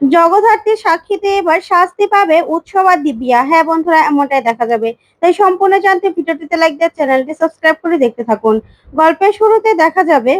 জগদ্ধাত্রীর সাক্ষীতে এবার শাস্তি পাবে উৎসব আর দিব্যা। হ্যাঁ বন্ধুরা, এমনটাই দেখা যাবে। তাই সম্পূর্ণ জানতে ভিডিওটিতে লাইক দিয়ে চ্যানেলটি সাবস্ক্রাইব করে দেখতে থাকুন। গল্পের শুরুতে দেখা যাবে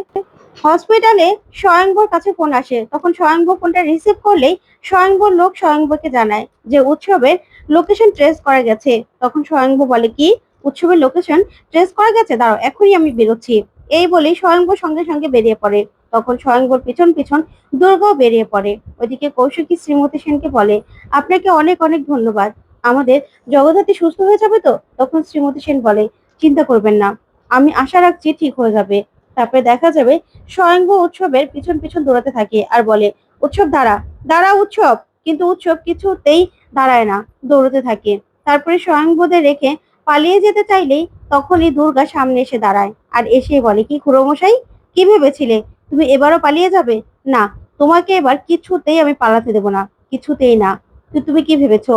হসপিটালে স্বয়ংবর কাছে ফোন আসে। তখন স্বয়ংবর ফোনটা রিসিভ করলেই স্বয়ংবর লোক স্বয়ংবরকে জানায় যে উৎসবের লোকেশন ট্রেস করা গেছে। তখন স্বয়ংবর বলে, কি? উৎসবের লোকেশন ট্রেস করা গেছে? দাঁড়াও, এখনই আমি বেরোচ্ছি। এই বলেই স্বয়ংবর সঙ্গে সঙ্গে বেরিয়ে পড়ে। তখন স্বয়ংবর পিছন পিছন দুর্গাও বেরিয়ে পড়ে। ওইদিকে কৌশিকী শ্রীমতী সেনকে বলে, আপনাকে অনেক অনেক ধন্যবাদ। আমাদের জগদ্ধাত্রী সুস্থ হয়ে যাবে তো? তখন শ্রীমতী সেন বলে, চিন্তা করবেন না। আমি আশা রাখছি ঠিক হয়ে যাবে। তারপরে দেখা যাবে স্বয়ংভ উৎসবের পিছন পিছন দৌড়াতে থাকে আর বলে, উৎসব দাঁড়া দাঁড়া উৎসব! কিন্তু উৎসব কিছুতেই দাঁড়ায় না, দৌড়তে থাকে। তারপরে স্বয়ংবদের রেখে পালিয়ে যেতে চাইলেই তখনই দুর্গা সামনে এসে দাঁড়ায় আর এসে বলে, কি খুড়োমশাই, কি ভেবেছিলে? তুমি এবারও পালিয়ে যাবে? না, তোমাকে এবার কিছুতেই আমি পালাতে দেব না, কিছুতেই না। তো তুমি কি ভেবেছ?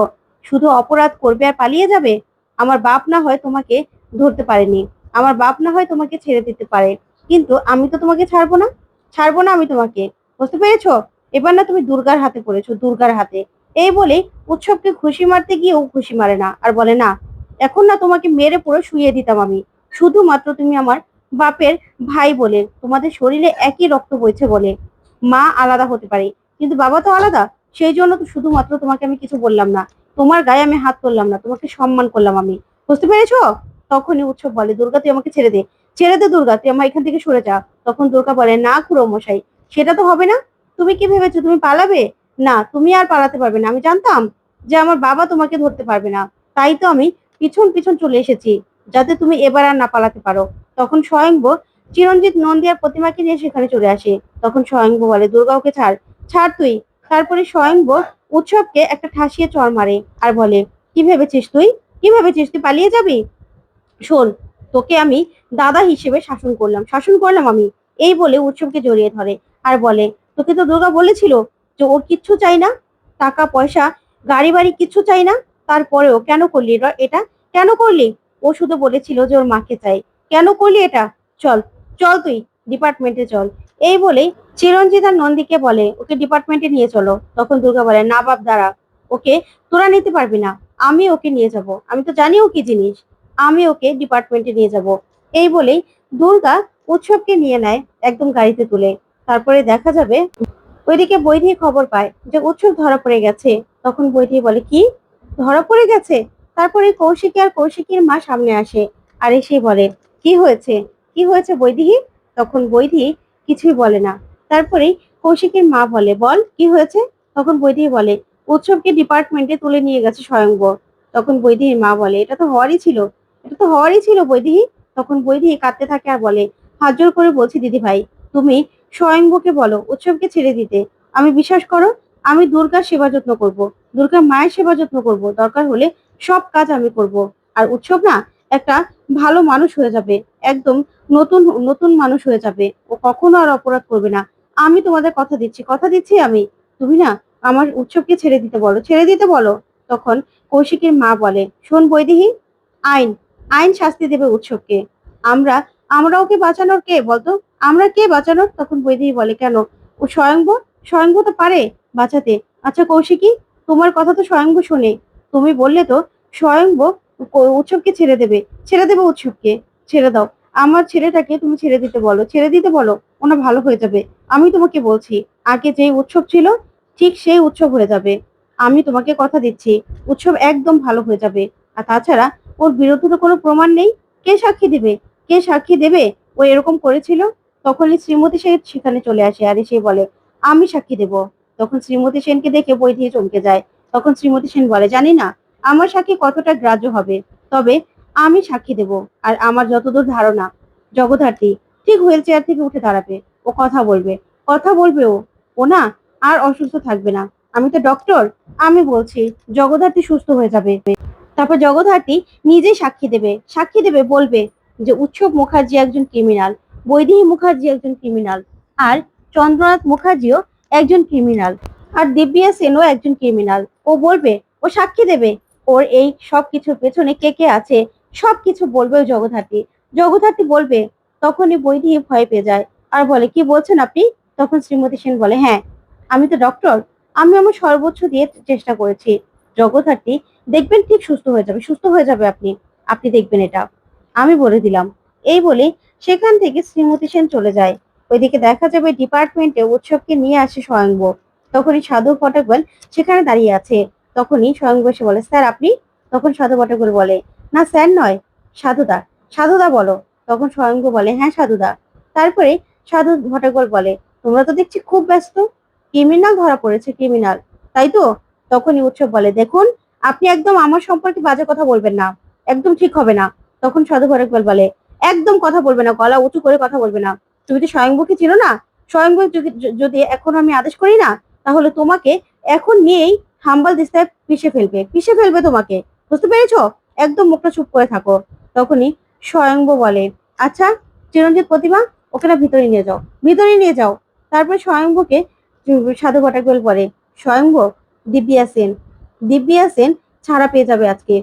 শুধু অপরাধ করবে আর পালিয়ে যাবে? আমার বাপ না হয় তোমাকে ধরতে পারেনি। আমার বাপ না হয় তোমাকে ছেড়ে দিতে পারে। কিন্তু আমি তো তোমাকে ছাড়বো না। ছাড়বো না আমি তোমাকে। বুঝতে পেরেছ? এবার না তুমি দুর্গার হাতে পড়েছো, দুর্গার হাতে। এই বলে উৎসবকে খুশি মারতে গিয়েও খুশি মারে না, আর বলে, না, এখন না তোমাকে মেরে পড়ে শুয়ে দিতাম আমি। শুধুমাত্র তুমি আমার বাপের ভাই বলে, তোমাদের শরীরে একই রক্ত বইছে বলে। মা আলাদা হতে পারে, কিন্তু বাবা তো আলাদা। সেই জন্য তো শুধুমাত্র তোমাকে আমি কিছু বললাম না। তোমার গায়ে আমি হাত তুললাম না, তোমাকে সম্মান করলাম আমি। বুঝতে পেরেছ? তখনই উৎসব বলে, দুর্গা, তুই আমাকে ছেড়ে দে। ছেড়ে দে দুর্গা, তুই আমার এখান থেকে সরে যা। তখন দুর্গা বলে, না খুড়ো মশাই, সেটা তো হবে না। তুমি কি ভেবেছো, তুমি পালাবে? না, তুমি আর পালাতে পারবে না, আমি জানতাম যে আমার বাবা তোমাকে ধরতে পারবে না। তাই তো আমি পিছন পিছন চলে এসেছি, যাতে তুমি এবার আর না পালাতে পারো। তখন স্বয়ংব চিরঞ্জিত নন্দিয়ার প্রতিমাকে নিয়ে সেখানে চলে আসে। তখন স্বয়ংব বলে দুর্গা ওকে ছাড় ছাড় তুই। তারপরে স্বয়ংব উৎসবকে একটা ঠাসিয়ে চড় মারে আর বলে, কি ভেবেছিস তুই? কি ভেবেছিস? তুই পালিয়ে যাবি? শোন, তোকে আমি দাদা হিসেবে শাসন করলাম শাসন করলাম আমি। এই বলে উৎসবকে জড়িয়ে ধরে আর বলে, তোকে তো দুর্গা বলেছিল যে ওর কিচ্ছু চাই না, টাকা, পয়সা, গাড়ি বাড়ি কিচ্ছু চাই না। তারপরেও কেন করলি এটা? কেন করলি? ও শুধু বলেছিল যে ওর মাকে চাই। কেন করলি এটা? চল চল তুই ডিপার্টমেন্টে চল। এই বলেই চিরঞ্জিত আর নন্দীকে বলে, ওকে ডিপার্টমেন্টে নিয়ে চলো। তখন দুর্গা বলে, না বাপ, দাঁড়া। ওকে তোরা নিতে পারবি না। আমি ওকে নিয়ে যাব। আমি তো জানি ও কি জিনিস। আমি ওকে ডিপার্টমেন্টে নিয়ে যাব। এই বলেই দুর্গা উৎসবকে নিয়ে নেয় একদম গাড়িতে তুলে। তারপরে দেখা যাবে ওইদিকে বৈধি খবর পায় যে উৎসব ধরা পড়ে গেছে। তখন বৈধি বলে, কি? ধরা পড়ে গেছে? তারপরে কৌশিকী আর কৌশিকীর মা সামনে আসে আর এসে বলে কি হয়েছে? কি হয়েছে বৈদিহি তখন বৈধি কিছুই বলে না। তারপরে কৌশিকের মা বলে, বল, কি হয়েছে? তখন বৈদিহি বলে, উৎসবকে ডিপার্টমেন্টে তুলে নিয়ে গেছে স্বয়ংবর। তখন বৈদিহির মা বলে, এটা তো হওয়ারই ছিল। এটা তো হওয়ারই ছিল বৈদিহি তখন বৈদিহি কাঁদতে থাকে আর বলে, হাত জোর করে বলছি দিদি ভাই তুমি স্বয়ংবকে বলো উৎসবকে ছেড়ে দিতে। আমি বিশ্বাস করো, আমি দুর্গার সেবা যত্ন করব। দুর্গার মায়ের সেবা যত্ন করব। দরকার হলে সব কাজ আমি করব। আর উৎসব না একটা ভালো মানুষ হয়ে যাবে, একদম নতুন নতুন মানুষ হয়ে যাবে। ও কখনো আর অপরাধ করবে না। আমি তোমাদের কথা দিচ্ছি কথা দিচ্ছি আমি। তুমি না আমার উৎসবকে ছেড়ে দিতে বলো, ছেড়ে দিতে বলো। তখন কৌশিকের মা বলে, শোন বৈদেহী, আইন আইন শাস্তি দেবে উৎসবকে। আমরা আমরা ওকে বাঁচানোর কে? বলতো, আমরা কে বাঁচানোর? তখন বৈদেহী বলে, কেন? ও স্বয়ংভ স্বয়ংভ তো পারে বাঁচাতে। আচ্ছা কৌশিকী, তোমার কথা তো স্বয়ংভ শোনে। তুমি বললে তো, স্বয়ংভ ক- উৎসবকে ছেড়ে দেবে। ছেড়ে দেবে উৎসবকে। ছেড়ে দাও। আমার ছেলেটাকে তুমি ছেড়ে দিতে বলো। ছেড়ে দিতে বলো, ওনা ভালো হয়ে যাবে। আমি তোমাকে বলছি, আগে যে উৎসব ছিল, ঠিক সেই উৎসব হয়ে যাবে। আমি তোমাকে কথা দিচ্ছি, উৎসব একদম ভালো হয়ে যাবে। আর তাছাড়া, ওর বিরুদ্ধে তো কোনো প্রমাণ নেই। কে সাক্ষী দেবে? কে সাক্ষী দেবে? ও এরকম করেছিল? তখনই শ্রীমতী সেন সেখানে চলে আসে আর সে বলে, আমি সাক্ষী দেব। তখন শ্রীমতী সেনকে দেখে বই দিয়ে চমকে যায়। তখন শ্রীমতী সেন বলে, জানি না আমার সাক্ষী কতটা গ্রাহ্য হবে? তবে আমি সাক্ষী দেব, আর আমার যতদূর ধারণা, জগদ্ধাত্রী ঠিক হুইল চেয়ার থেকে উঠে দাঁড়াবে। ও কথা বলবে। কথা বলবে ও? ও না, আর অসুস্থ থাকবে না। আমি তো ডক্টর। আমি বলছি, জগদ্ধাত্রী সুস্থ হয়ে যাবে। তারপর জগদ্ধাত্রী নিজেই সাক্ষী দেবে। সাক্ষী দেবে, বলবে যে উৎসব মুখার্জি একজন ক্রিমিনাল বৈদেহী মুখার্জি একজন ক্রিমিনাল আর চন্দ্রনাথ মুখার্জিও একজন ক্রিমিনাল আর দিব্যা সেনও একজন ক্রিমিনাল ও বলবে, ও সাক্ষী দেবে। ওর এই সব কিছুর পেছনে কে কে আছে সব কিছু বলবে ওই জগদ্ধাত্রী। জগদ্ধাত্রী বলবে, তখনই বৈদেহী ভয় পেয়ে যায়। আর বলে, কি বলছেন আপনি? তখন শ্রীমতী সেন বলে হ্যাঁ আমি তো ডক্টর আমি আমার সর্বোচ্চ দিয়ে চেষ্টা করেছি। জগদ্ধাত্রী, দেখবেন ঠিক সুস্থ হয়ে যাবে, সুস্থ হয়ে যাবে আপনি। আপনি দেখবেন এটা। আমি বলে দিলাম। এই বলে সেখান থেকে শ্রীমতী সেন চলে যায়। ওইদিকে দেখা যাবে ডিপার্টমেন্টে উৎসবকে নিয়ে আসে স্বয়ংব তখনই সাধু ফটকবেল সেখানে দাঁড়িয়ে আছে। তখনই স্বয়ংব এসে বলে, স্যার, আপনি? তখন সাধু ফটকবেল বলে, না, স্যার নয়, সাধুদা সাধুদা বলো। তখন স্বয়ংব বলে হ্যাঁ সাধুদা। তারপরে সাধু ভটকল বলে, তোমরা তো দেখছি খুব ব্যস্ত, ক্রিমিনাল ধরা পড়েছে, ক্রিমিনাল, তাই তো? তখনই উৎসব বলে, দেখুন, আপনি একদম আমার সম্পর্কে বাজে কথা বলবেন না, একদম ঠিক হবে না। তখন সাধু ভটকল বলে, একদম কথা বলবে না, গলা উঁচু করে কথা বলবে না। তুমি তো স্বয়ংভূকে ছিল না? স্বয়ংভূ যদি এখন আমি আদেশ করি না, তাহলে তোমাকে এখন নিয়েই হাম্বাল দিস্তায় পিষে ফেলবে। পিষে ফেলবে তোমাকে। বুঝতে পেরেছ? একদম মুখটা চুপ করে থাকো। তখনই স্বয়ংভূ বলে আচ্ছা চিরঞ্জিত প্রতিমা, ওকে না ভিতরে নিয়ে যাও। ভিতরে নিয়ে যাও। তারপরে স্বয়ংভূকে উম সাধু ভট্টাকল বলে স্বয়ংভূ দিব্যা সেন দিব্যা সেন ছাড়া পেয়ে যাবে আজকে।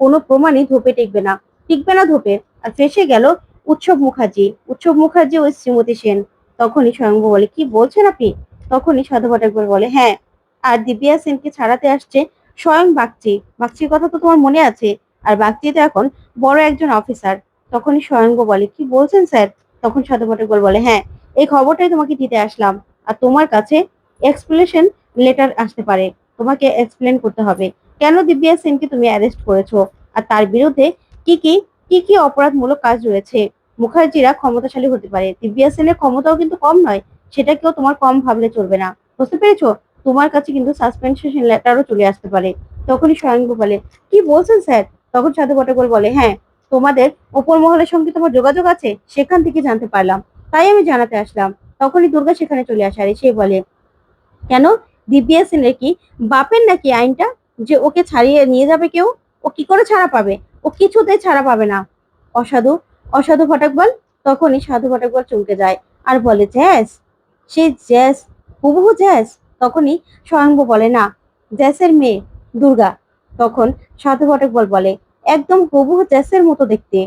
কোনো প্রমাণই ধোপে টিকবে না। টিকবে না ধোপে। আর ফেসে গেল উৎসব মুখার্জি। উৎসব মুখার্জি ওই শ্রীমতী সেন। তখনই স্বয়ংভূ বলে, কি বলছেন আপনি? তখনই সাধু ভট্টাকল বলে হ্যাঁ আর দিব্যা সেনকে ছাড়াতে আসছে স্বয়ং বাগচি। বাগচির কথা তো তোমার মনে আছে? আর বাগচি তো এখন বড় একজন অফিসার। তখনই স্বয়ংভূ বলে, কি বলছেন স্যার? তখন ভট্টাকল বলে হ্যাঁ এই খবরটাই তোমাকে দিতে আসলাম। আর তোমার কাছে এক্সপ্লেনেশন লেটার আসতে পারে। তোমাকে এক্সপ্লেন করতে হবে। কেন দিব্যা সেনকে তুমি অ্যারেস্ট করেছ? আর তার বিরুদ্ধে কি কি কি কি অপরাধমূলক কাজ রয়েছে? মুখার্জিরা ক্ষমতাশালী হতে পারে। দিব্যা সেনের ক্ষমতাও কিন্তু কম নয়। সেটাকেও তোমার কম ভাবলে চলবে না। বুঝতে পেরেছ? তোমার কাছে কিন্তু সাসপেনশন লেটারও চলে আসতে পারে। তখনই স্বয়ংভূ বলে কি বলছেন স্যার? তখন সাধু ভট্টাকল বলে হ্যাঁ তোমাদের ওপর মহলের সঙ্গে তোমার যোগাযোগ আছে? সেখান থেকে জানতে পারলাম। তাই আমি জানাতে আসলাম। তখনই দুর্গা সেখানে চলে আসে আর সে বলে, কেন? দিব্যা সেনের কি বাপের নাকি আইনটা? যে ওকে ছাড়িয়ে নিয়ে যাবে কেউ? ও কি করে ছাড়া পাবে? ও কিছুতে ছাড়া পাবে না। অসাধু অসাধু ফটকবল তখনই সাধু ফটকবল চমকে যায় আর বলে, জ্যাস, সেই জ্যাস, হুবহু জ্যাস। তখনই স্বয়ংভূ বলে, না, জ্যাসের মেয়ে দুর্গা। তখন সাধু ফটকবল বলে, একদম হুবহু জ্যাসের মতো দেখতে।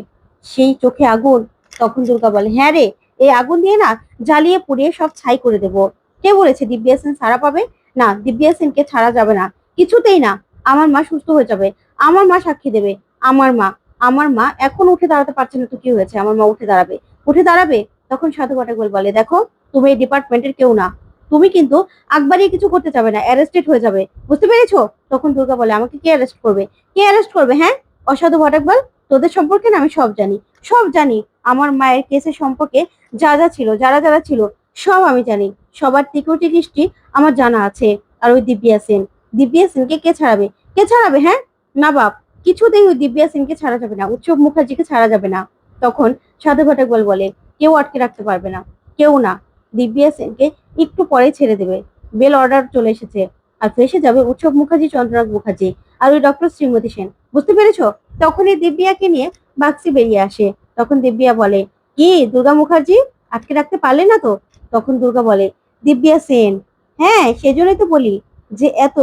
সেই চোখে আগুন। তখন দুর্গা বলে হ্যাঁ রে, এই আগুন দিয়ে না জ্বালিয়ে পুড়িয়ে সব ছাই করে দেবো। কে বলেছে দিব্যা সেন ছাড়া পাবে? না, দিব্যা সেনকে ছাড়া যাবে না। কিছুতেই না, আমার মা সুস্থ হয়ে যাবে। আমার মা সাক্ষী দেবে। আমার মা আমার মা এখন উঠে দাঁড়াতে পারছে না তো কি হয়েছে? আমার মা উঠে দাঁড়াবে। উঠে দাঁড়াবে? তখন সাধু পাটাকল বলে, দেখো, তুমি এই ডিপার্টমেন্টের কেউ না। তুমি কিন্তু আকবারই কিছু করতে যাবে না অ্যারেস্টেড হয়ে যাবে। বুঝতে পেরেছ? তখন দুর্গা বলে, আমাকে কে অ্যারেস্ট করবে? কে অ্যারেস্ট করবে হ্যাঁ? অসাধু ভটকবল তোদের সম্পর্কে না আমি সব জানি। সব জানি। আমার মায়ের কেসের সম্পর্কে যা যা ছিল যারা যারা ছিল, সব আমি জানি। সবার টিকুটি কৃষ্টি আমার জানা আছে। আর ওই দিব্যা সেন। দিব্যা সেনকে কে ছাড়াবে? কে ছাড়াবে হ্যাঁ? না বাপ, কিছুতেই ওই দিব্যা সেনকে ছাড়া যাবে না। উৎসব মুখার্জিকে ছাড়া যাবে না। তখন সাধু ঘটকবল বলে, কেউ আটকে রাখতে পারবে না। কেউ না। দিব্যা সেনকে একটু পরে ছেড়ে দেবে। বেল অর্ডার চলে এসেছে। আর ফেসে যাবে উৎসব মুখার্জি চন্দ্রনাথ মুখার্জি আর ওই ডক্টর শ্রীমতী সেন। বুঝতে পেরেছ? তখনই দিব্যাকে নিয়ে বাক্সি বেরিয়ে আসে। তখন দিব্যা বলে, কি, দুর্গা মুখার্জি? আটকে রাখতে পারলে না তো? তখন দুর্গা বলে, দিব্যা সেন। হ্যাঁ সেজন্যই তো বলি যে এত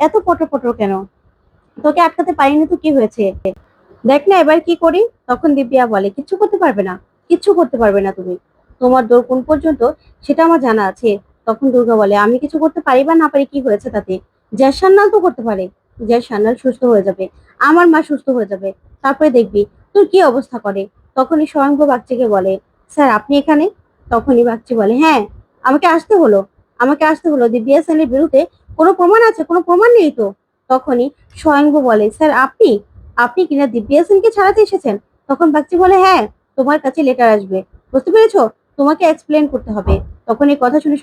এত পটর পটর কেন? তোকে আটকাতে পারিনি তো কি হয়েছে? দেখ না এবার কি করি? তখন দিব্যা বলে, কিচ্ছু করতে পারবে না, কিচ্ছু করতে পারবে না তুমি। তোমার দৌড় কোন পর্যন্ত সেটা আমার জানা আছে। তখন দুর্গা বলে, আমি কিছু করতে পারি বা না পারি, কি হয়েছে তাতে? জয় সান্নাল তো করতে পারে। জয় সান্নাল সুস্থ হয়ে যাবে। আমার মা সুস্থ হয়ে যাবে। তারপরে দেখবি, তোর কি অবস্থা করে? তখনই স্বয়ংভূ বাচ্চাকে বলে, স্যার, আপনি এখানে? তখনই বাচ্চি বলে হ্যাঁ আমাকে আসতে হলো। আমাকে আসতে হলো। দিব্যা সেনের বিরুদ্ধে কোনো প্রমাণ আছে? কোনো প্রমাণ নেই তো? তখনই স্বয়ংভূ বলে, স্যার, আপনি? আপনি কিনা দিব্যা সেনকে ছাড়াতে এসেছেন? তখন বাচ্চি বলে হ্যাঁ তোমার কাছে লেটার আসবে। বুঝতে পেরেছ? তোমাকে এক্সপ্লেন করতে হবে। তখন এই কথা শুনে